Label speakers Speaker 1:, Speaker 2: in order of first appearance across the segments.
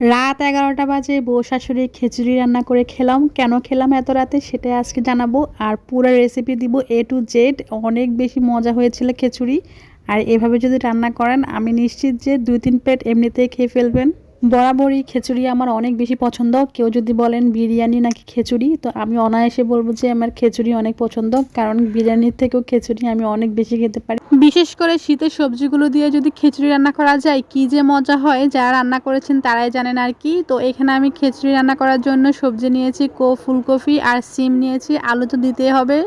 Speaker 1: রাত এগারোটা বাজে, বউ শাশুড়ি খিচুড়ি রান্না করে খেলাম। কেন খেলাম এত রাতে সেটাই আজকে জানাব। আর পুরো রেসিপি দিব এ টু জেড অনেক বেশি মজা হয়েছিল খিচুড়ি। আর এভাবে যদি রান্না করেন, আমি নিশ্চিত যে দুই তিন প্লেট এমনিতেই খেয়ে ফেলবেন। বরাবরই খিচুড়ি আমার অনেক বেশি পছন্দ। কেউ যদি বলেন বিরিয়ানি নাকি খিচুড়ি, তো আমি অনায়াসে বলব যে আমার খিচুড়ি অনেক পছন্দ। কারণ বিরিয়ানির থেকেও খিচুড়ি আমি অনেক বেশি খেতে পারি। বিশেষ করে শীতের সবজিগুলো দিয়ে যদি খিচুড়ি রান্না করা যায়, কি যে মজা হয়। যারা রান্না করেছেন তারাই জানেন আর কি। তো এখানে আমি খিচুড়ি রান্না করার জন্য সবজি নিয়েছি, কো, ফুলকপি আর সিম নিয়েছি, আলু তো দিতেই হবে।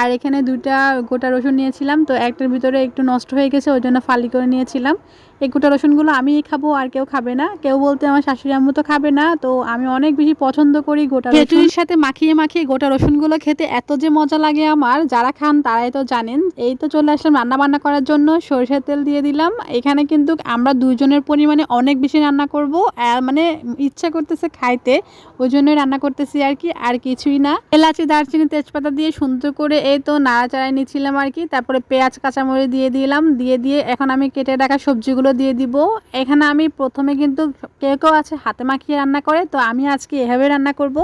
Speaker 1: আর এখানে দুইটা গোটা রসুন নিয়েছিলাম, তো একটার ভিতরে একটু নষ্ট হয়ে গেছে, ওই জন্য ফালি করে নিয়েছিলাম। এই গোটা রসুনগুলো আমিই খাব আর কেউ খাবে না। কেউ বলতে আমার শাশুড়ি আম্মু তো খাবে না, তো আমি অনেক বেশি পছন্দ করি গোটা খিচুড়ির সাথে মাখিয়ে মাখিয়ে গোটা রসুনগুলো খেতে এত যে মজা লাগে আমার, যারা খান তারাই তো জানেন। এই তো চলে আসলাম রান্না বান্না করার জন্য সরিষার তেল দিয়ে দিলাম। এখানে কিন্তু আমরা দুইজনের পরিমাণে অনেক বেশি রান্না করব। মানে ইচ্ছা করতেছে খাইতে ওই জন্যই রান্না করতেছি আর কি, আর কিছুই না। এলাচি, দারচিনি, তেজপাতা দিয়ে সুন্দর করে এই তো নাড়াচাড়াই নিচ্ছিলাম আর কি। তারপরে পেঁয়াজ, কাঁচামরিচ দিয়ে দিলাম। দিয়ে দিয়ে এখন আমি কেটে রাখা সবজিগুলো দিয়ে দিব। এখানে আমি প্রথমে কিন্তু কেউ কেউ আছে হাতে মাখিয়ে রান্না করে, তো আমি আজকে এভাবে রান্না করব।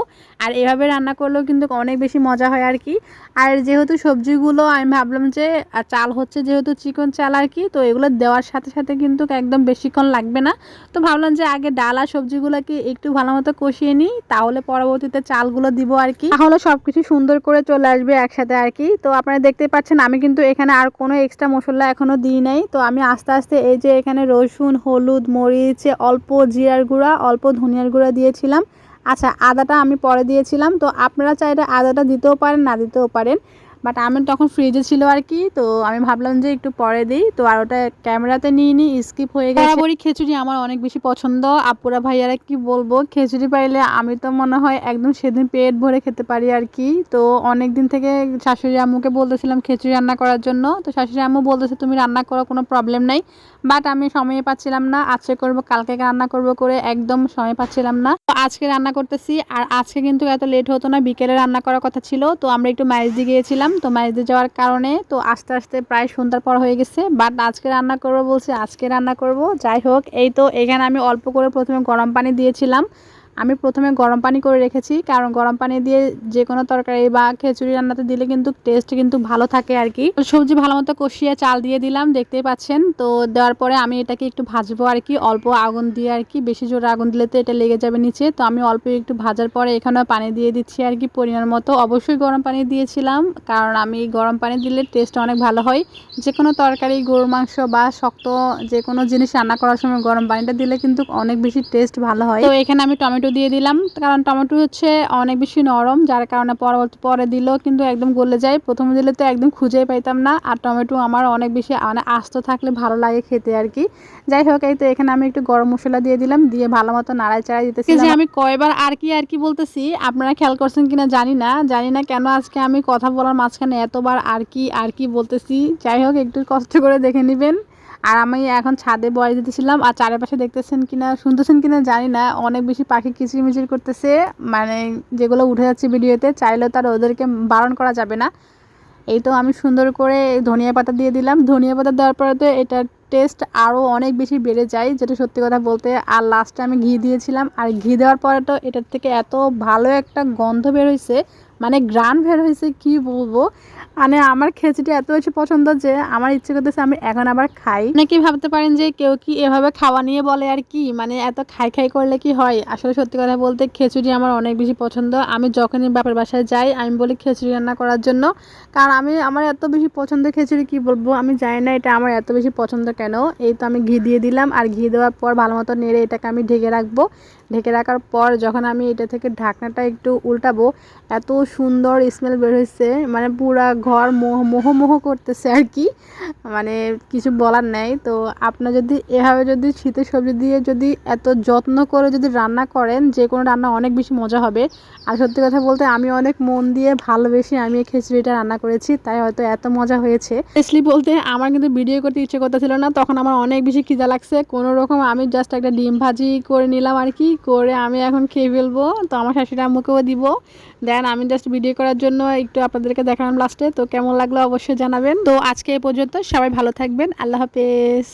Speaker 1: আর এভাবে রান্না করলেও কিন্তু অনেক বেশি মজা হয় আর কি। আর যেহেতু সবজিগুলো আমি ভাবলাম যে চাল হচ্ছে যেহেতু চিকন চাল আর কি, তো এগুলো দেওয়ার সাথে সাথে কিন্তু একদম বেশিক্ষণ লাগবে না। তো ভাবলাম যে আগে ডাল আর সবজিগুলোকে একটু ভালো মতো কষিয়ে নিই, তাহলে পরবর্তীতে চালগুলো দিব আর কি। তাহলে সব কিছু সুন্দর করে চলে আসবে একসাথে আর কি। তো আপনারা দেখতে পাচ্ছেন আমি কিন্তু এখানে আর কোনো এক্সট্রা মশলা এখনও দিই নাই। তো আমি আস্তে আস্তে এই যে এখানে রসুন, হলুদ, মরিচ, অল্প জিরার গুঁড়া, অল্প ধনিয়ার গুঁড়া দিয়েছিলাম। আচ্ছা আদাটা আমি পরে দিয়েছিলাম। তো আপনারা চাইলে আদাটা দিতেও পারেন, না দিতেও পারেন। বাট আমি তখন ফ্রিজে ছিল আর কি, তো আমি ভাবলাম যে একটু পরে দিই। তো আর ওটা ক্যামেরাতে নিয়ে নিই স্কিপ হয়ে গেছে। বরাবরই খিচুড়ি আমার অনেক বেশি পছন্দ। আপুরা, ভাইয়ারা কি বলব? খিচুড়ি পাইলে আমি তো মনে হয় একদম সেদিন পেট ভরে খেতে পারি আর কি। তো অনেক দিন থেকে শাশুড়ি আম্মুকে বলতেছিলাম খিচুড়ি রান্না করার জন্য। তো শাশুড়ি আম্মু বলতেছে, তুমি রান্না করো, কোনো প্রবলেম নাই। বাট আমি সময় পাচ্ছিলাম না। আজকে করব, কালকে রান্না করব করে একদম সময় পাচ্ছিলাম না। তো আজকে রান্না করতেছি। আর আজকে কিন্তু এত লেট হতো না, বিকেলে রান্না করার কথা ছিল। তো আমরা একটু মাইজ দিয়ে গিয়েছিলাম। তো ম্যারেজে যাওয়ার কারণে তো আস্তে আস্তে প্রায় সন্ধ্যার পর হয়ে গেছে। বাট আজকে রান্না করব বলছে, আজকে রান্না করব। যাই হোক, এই তো এখানে আমি অল্প করে প্রথমে গরম পানি দিয়েছিলাম। আমি প্রথমে গরম পানি করে রেখেছি, কারণ গরম পানি দিয়ে যে কোনো তরকারি বা খিচুড়ি রান্নাতে দিলে কিন্তু টেস্ট কিন্তু ভালো থাকে আর কি। সবজি ভালো মতো কষিয়ে চাল দিয়ে দিলাম, দেখতেই পাচ্ছেন। তো দেওয়ার পরে আমি এটাকে একটু ভাজবো আর কি, অল্প আগুন দিয়ে আর কি, বেশি জোরে আগুন দিলে তো এটা লেগে যাবে নিচে। তো আমি অল্প একটু ভাজার পরে এখানেও পানি দিয়ে দিচ্ছি আর কি পরিমাণ মতো। অবশ্যই গরম পানি দিয়েছিলাম, কারণ আমি গরম পানি দিলে টেস্ট অনেক ভালো হয়। যে কোনো তরকারি, গরুর মাংস বা শক্ত যে কোনো জিনিস রান্না করার সময় গরম পানিটা দিলে কিন্তু অনেক বেশি টেস্ট ভালো হয়। তো এখানে আমি টমেটো টমেটো দিয়ে দিলাম। কারণ টমেটো হচ্ছে অনেক বেশি নরম, যার কারণে পরবর্তী, পরে দিলেও কিন্তু একদম গলে যায়। প্রথমে দিলে তো একদম খুঁজেই পাইতাম না। আর টমেটো আমার অনেক বেশি মানে আস্ত থাকলে ভালো লাগে খেতে আর কি। যাই হোক, এই তো এখানে আমি একটু গরম মশলা দিয়ে দিলাম, দিয়ে ভালো মতো নাড়াই চাড়াই দিতেছি যে আমি কয়বার আর কি আর কি বলতেছি, আপনারা খেয়াল করছেন কিনা জানি না। জানি না কেন আজকে আমি কথা বলার মাঝখানে এতবার আর কি আর কি বলতেছি। যাই হোক, একটু কষ্ট করে দেখে নেবেন। আর আমি এখন ছাদে বয়স দিতেছিলাম আর চারিপাশে দেখতেছেন কিনা, শুনতেছেন কিনা জানি না, অনেক বেশি পাখি কিচিরমিচির করতেছে। মানে যেগুলো উঠে যাচ্ছে ভিডিওতে, চাইলেও তার ওদেরকে বারণ করা যাবে না। এই তো আমি সুন্দর করে ধনিয়া পাতা দিয়ে দিলাম। ধনিয়া পাতা দেওয়ার পরে তো এটার টেস্ট আরও অনেক বেশি বেড়ে যায়, যেটা সত্যি কথা বলতে। আর লাস্টে আমি ঘি দিয়েছিলাম, আর ঘি দেওয়ার পরে তো এটার থেকে এত ভালো একটা গন্ধ বের হয়েছে মানে গ্রান বের হয়েছে, কি বলব? মানে আমার খেঁচিটা এত বেশি পছন্দ যে আমার ইচ্ছে করতেছে আমি এখন আবার খাই। নাকি ভাবতে পারেন যে কেউ কি এভাবে খাওয়া নিয়ে বলে আর কি? মানে এত খাই খাই করলে কি হয়? আসলে সত্যি কথা বলতে খিচুড়ি আমার অনেক বেশি পছন্দ। আমি যখনই বাপের বাসায় যাই, আমি বলি খিচুড়ি রান্না করার জন্য। কারণ আমি, আমার এত বেশি পছন্দ খিচুড়ি কি বলব? আমি জানি না এটা আমার এত বেশি পছন্দ কেন। এই তো আমি ঘি দিয়ে দিলাম। আর ঘি দেওয়ার পর ভালো মতো নেড়ে এটাকে আমি ঢেকে রাখব। ঢেকে রাখার পর যখন আমি এটা থেকে ঢাকনাটা একটু উল্টাবো, এত সুন্দর স্মেল বের হয়েছে মানে পুরা ঘর মোহ মোহ মোহ করতেছে আর কি। মানে কিছু বলার নেই। তো আপনার যদি এভাবে যদি শীতের সবজি দিয়ে যদি এত যত্ন করে যদি রান্না করেন, যে কোনো রান্না অনেক বেশি মজা হবে। আর সত্যি কথা বলতে আমি অনেক মন দিয়ে ভালোবেসে আমি এই খিচুড়িটা রান্না করেছি, তাই হয়তো এত মজা হয়েছে। এসলি বলতে আমার কিন্তু ভিডিও করতে ইচ্ছে করতেছিল না, তখন আমার অনেক বেশি খিদা লাগছে। কোনো রকম আমি জাস্ট একটা ডিম ভাজি করে নিলাম আর কি। করে আমি এখন খেয়ে ফেলব। তো আমার শাশুড়ি আম্মুকেও দিব। দেন আমি জাস্ট ভিডিও করার জন্য একটু আপনাদেরকে দেখালাম লাস্টে তো কেমন লাগল অবশ্যই জানাবেন। তো আজকে এ পর্যন্ত সবাই ভালো থাকবেন। আল্লাহ হাফেজ।